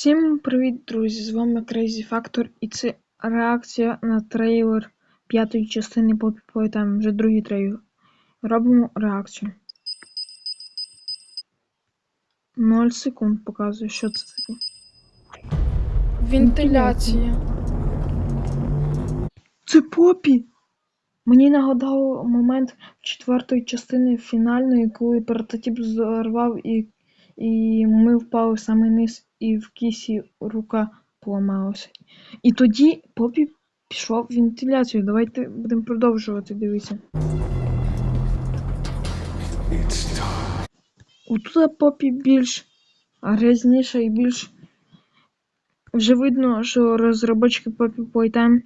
Всім привіт, друзі! З вами Crazy Factor і це реакція на трейлер п'ятої частини Poppy Playtime, вже другий трейлер. Робимо реакцію. 0 секунд показує, що це таке. Вентиляція. Це Попі! Мені нагадав момент четвертої частини фінальної, коли прототип зорвав і, і ми впали в самий низ, і в кісі рука поламалася. І тоді Попі пішов в вентиляцію. Давайте будемо продовжувати дивитися. Отут Попі більш грязніша і більш. Вже видно, що розробники Poppy Playtime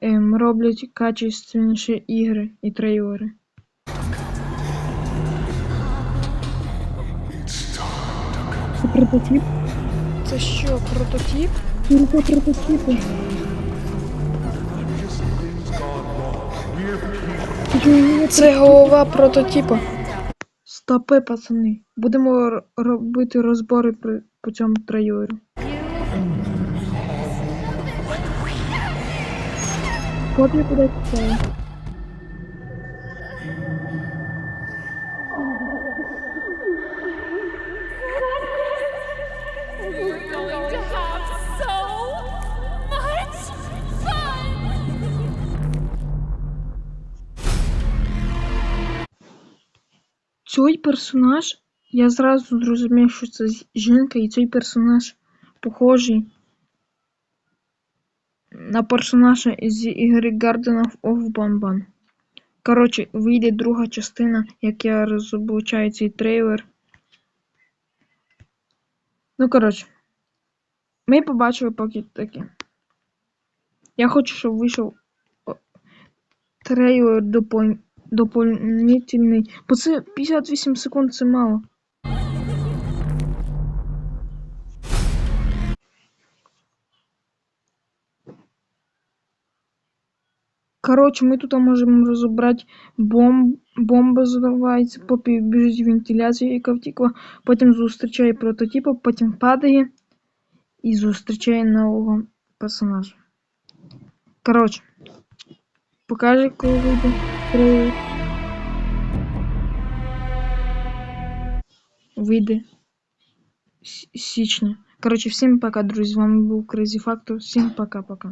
ем, роблять качественніші ігри і трейлери. Це прототип? Це що, прототип? Тільки прототипи. Це голова прототипа. Стопи, пацани. Будемо робити розбори при, по цьому трейлеру. Копія куди пішла? Цей персонаж, я зразу зрозумів, що це жінка, і цей персонаж похожий на персонажа з ігри Garden of Banban. Коротше, вийде друга частина, як я розоблачаю цей трейлер. Ну, коротше, ми побачили поки таке. Я хочу, щоб вийшов трейлер допол... доповнительний. Бо це 58 секунд це мало. Коротше, ми тут можемо розібрати бомб... бомба взривається, попі біжить вентиляція, яка втікла, потім зустрічає прототипа, потім падає і зустрічає нового персонажа. Коротше, покаже, коли вийде трейлер. Вийде с- січня. Коротше, всім пока, друзі. З вами був Crazy Factor. Всім пока-пока.